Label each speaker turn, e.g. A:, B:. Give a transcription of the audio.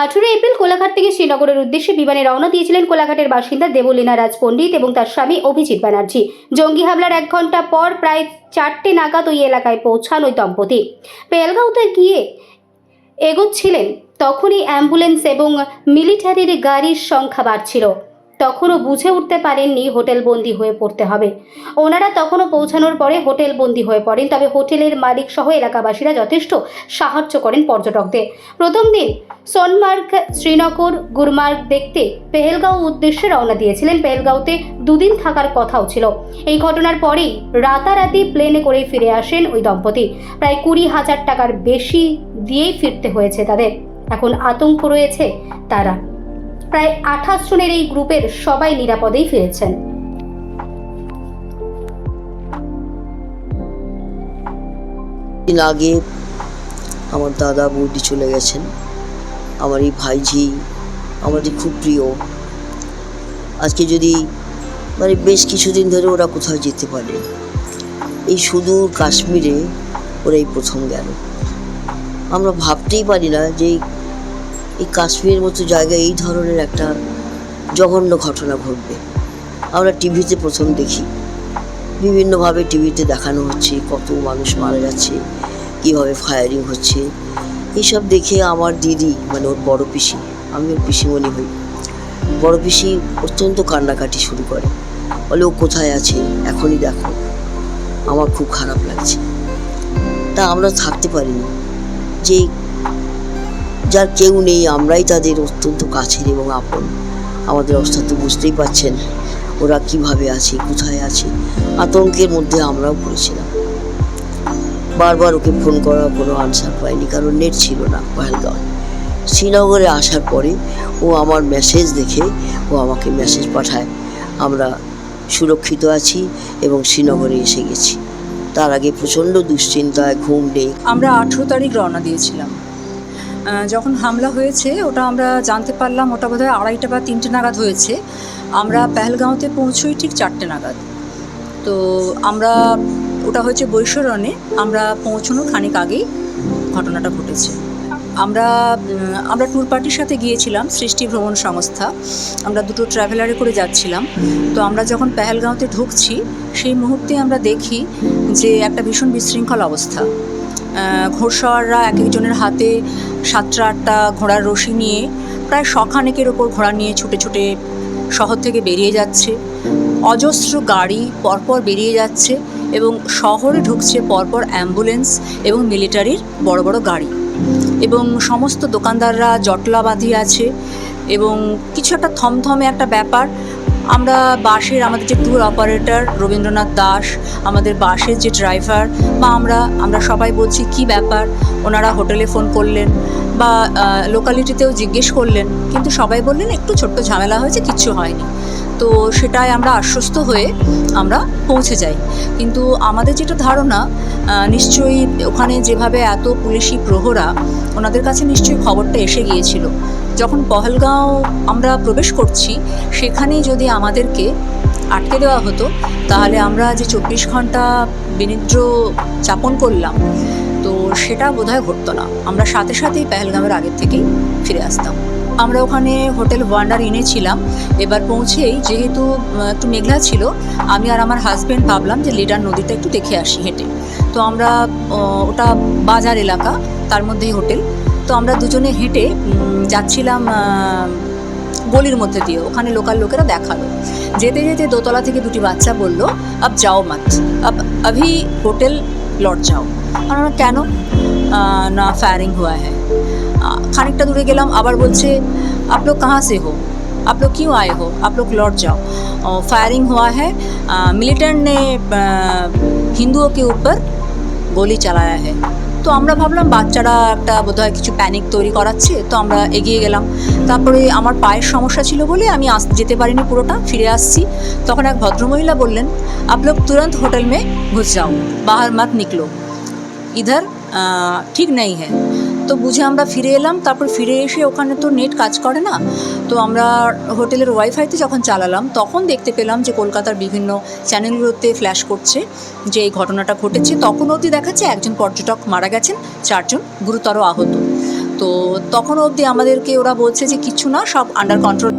A: আঠেরো এপ্রিল কোলাঘাট থেকে শ্রীনগরের উদ্দেশ্যে বিমানে রওনা দিয়েছিলেন কোলাঘাটের বাসিন্দা দেবলীনা রাজ পণ্ডিত এবং তার স্বামী অভিজিৎ ব্যানার্জি। জঙ্গি হামলার এক ঘণ্টা পর প্রায় চারটে নাগাদ ওই এলাকায় পৌঁছান ওই দম্পতি। পেলগাঁওতে গিয়ে এগোচ্ছিলেন, তখনই অ্যাম্বুলেন্স এবং মিলিটারির গাড়ির সংখ্যা বাড়ছিল। তখনও বুঝে উঠতে পারেননি হোটেল বন্দি হয়ে পড়তে হবে। ওনারা তখনও পৌঁছানোর পরে হোটেল বন্দি হয়ে পড়েন, তবে হোটেলের মালিক সহ এলাকাবাসীরা যথেষ্ট সাহায্য করেন পর্যটকদের। প্রথম দিন সোনমার্গ, শ্রীনগর, গুরমার্গ দেখতে পেহেলগাঁও উদ্দেশ্যে রওনা দিয়েছিলেন। পেহেলগাঁওতে দুদিন থাকার কথাও ছিল। এই ঘটনার পরেই রাতারাতি প্লেনে করে ফিরে আসেন ওই দম্পতি। প্রায় কুড়ি হাজার টাকার বেশি দিয়েই ফিরতে হয়েছে তাদের। এখন আতঙ্ক রয়েছে তারা। প্রায় আঠাশ জনের এই গ্রুপের সবাই নিরাপদেই ফিরেছেন।
B: আগে আমার দাদা বৌদি চলে গেছেন। আমার এই ভাইঝি আমাদের খুব প্রিয়। আজকে যদি মানে বেশ কিছুদিন ধরে ওরা কোথাও যেতে পারে। এই সুদূর কাশ্মীরে ওরা এই প্রথম গেল। আমরা ভাবতেই পারি না যে এই- কাশ্মীরের মতো জায়গায় এই ধরনের একটা জঘন্য ঘটনা ঘটবে। আমরা টিভিতে প্রথম দেখি। বিভিন্নভাবে টিভিতে দেখানো হচ্ছে কত মানুষ মারা যাচ্ছে, কীভাবে ফায়ারিং হচ্ছে। এইসব দেখে আমার দিদি মানে ওর বড় পিসি, আমি ওর পিসিমণি হই। বড় পিসি অত্যন্ত কান্নাকাটি শুরু করে। বলে, ও কোথায় আছে? এখনই দেখো। আমার খুব খারাপ লাগছে। তা আমরা থাকতে পারিনি। যে যার কেউ নেই, আমরাই তাদের অত্যন্ত কাছের এবং আপন। আমাদের অবস্থা তো বুঝতেই পাচ্ছেন ওরা কীভাবে আছে, কোথায় আছে, আতঙ্কের মধ্যে আমরাও পড়েছিলাম। বারবার ওকে ফোন করার কোনো আনসার পাইনি, কারণ নেট ছিল না পহেলগাঁও। শ্রীনগরে আসার পরে ও আমার মেসেজ দেখে ও আমাকে মেসেজ পাঠায়, আমরা সুরক্ষিত আছি এবং শ্রীনগরে এসে গেছি। তার আগে প্রচণ্ড দুশ্চিন্তায়, ঘুম নেই।
C: আমরা আঠেরো তারিখ রওনা দিয়েছিলাম। যখন হামলা হয়েছে ওটা আমরা জানতে পারলাম ওটা বোধহয় আড়াইটা বা তিনটে নাগাদ হয়েছে। আমরা পেহেলগাঁওতে পৌঁছই ঠিক চারটে নাগাদ। তো আমরা ওটা হয়েছে বৈশ্বরণে আমরা পৌঁছানোর খানিক আগেই ঘটনাটা ঘটেছে। আমরা আমরা ট্যুর পার্টির সাথে গিয়েছিলাম সৃষ্টি ভ্রমণ সংস্থা। আমরা দুটো ট্রাভেলারে করে যাচ্ছিলাম। তো আমরা যখন পেহেলগাঁওতে ঢুকছি সেই মুহূর্তে আমরা দেখি যে একটা ভীষণ বিশৃঙ্খল অবস্থা। ঘোড়সওয়াররা এক একজনের হাতে সাতটা আটটা ঘোড়ার রশি নিয়ে প্রায় শখানেকের ওপর ঘোড়া নিয়ে ছুটে ছুটে শহর থেকে বেরিয়ে যাচ্ছে। অজস্র গাড়ি পরপর বেরিয়ে যাচ্ছে এবং শহরে ঢুকছে পরপর অ্যাম্বুলেন্স এবং মিলিটারির বড় বড় গাড়ি। এবং সমস্ত দোকানদাররা জটলা বাঁধিয়ে আছে এবং কিছু একটা থমথমে একটা ব্যাপার আমরা বাসের, আমাদের যে ট্যুর অপারেটর রবীন্দ্রনাথ দাস, আমাদের বাসের যে ড্রাইভার বা আমরা আমরা সবাই বলছি কি ব্যাপার, ওনারা হোটেলে ফোন করলেন, বা লোকালিটিতেও জিজ্ঞেস করলেন, কিন্তু সবাই বললেন একটু ছোট্ট ঝামেলা হয়েছে, কিচ্ছু হয়নি। তো সেটাই আমরা আশ্বস্ত হয়ে আমরা পৌঁছে যাই। কিন্তু আমাদের যেটা ধারণা নিশ্চয়ই ওখানে যেভাবে এত পুলিশি প্রহরা, ওনাদের কাছে নিশ্চয়ই খবরটা এসে গিয়েছিল। যখন পহলগাঁও আমরা প্রবেশ করছি, সেখানেই যদি আমাদেরকে আটকে দেওয়া হতো, তাহলে আমরা যে চব্বিশ ঘণ্টা বিনিদ্র যাপন করলাম, তো সেটা বোধহয় ঘটতো না। আমরা সাথে সাথেই পেহেলগামের আগের থেকেই ফিরে আসতাম। আমরা ওখানে হোটেল ওয়ান্ডার ইনে ছিলাম। এবার পৌঁছেই যেহেতু একটু মেঘলা ছিল, আমি আর আমার হাজব্যান্ড ভাবলাম যে লিডার নদীটা একটু দেখে আসি হেঁটে। তো আমরা ওটা বাজার এলাকা, তার মধ্যেই হোটেল। তো আমরা দুজনে হেঁটে উম, যাচ্ছিলাম আহ, গলির মধ্যে দিয়ে ওখানে লোকাল লোকেরা দেখালো যেতে যেতে দোতলা থেকে দুটি বাচ্চা বলল আব যাও মাত আব अभी হোটেল লট যাও আমরা কেন আহ, না ফায়ারিং হুয়া হ্যাঁ আহ, খানিকটা দূরে গেলাম আবার বলছে आप लोग कहाँ से हो आप लोग क्यों आए हो आप लोग लौट जाओ फायरिंग हुआ है मिलिटेंट ने अ, हिंदुओं के ऊपर গোলি চালায়া है তো আমরা ভাবলাম বাচ্চারা একটা বোধহয় কিছু প্যানিক তৈরি করাচ্ছে, তো আমরা এগিয়ে গেলাম। তারপরে আমার পায়ের সমস্যা ছিল বলে আমি আস, যেতে পারিনি পুরোটা, ফিরে আসছি। তখন এক ভদ্রমহিলা বললেন, আপ লোক তুরন্ত হোটেল মে ঘুস যাও, বাহার মাত নিকলো। ইধার ঠিক নেই হ্যাঁ তো বুঝে আমরা ফিরে এলাম, তারপর ফিরে এসে ওখানে তো নেট কাজ করে না। তো আমরা হোটেলের ওয়াইফাইতে যখন চালালাম, তখন দেখতে পেলাম যে কলকাতার বিভিন্ন চ্যানেলগুলোতে ফ্ল্যাশ করছে, যে এই ঘটনাটা ঘটেছে। তখন অবধি দেখাচ্ছে একজন পর্যটক মারা গেছেন, চারজন গুরুতর আহত। তো তখন অবধি আমাদেরকে ওরা বলছে যে কিছু না, সব আন্ডার কন্ট্রোল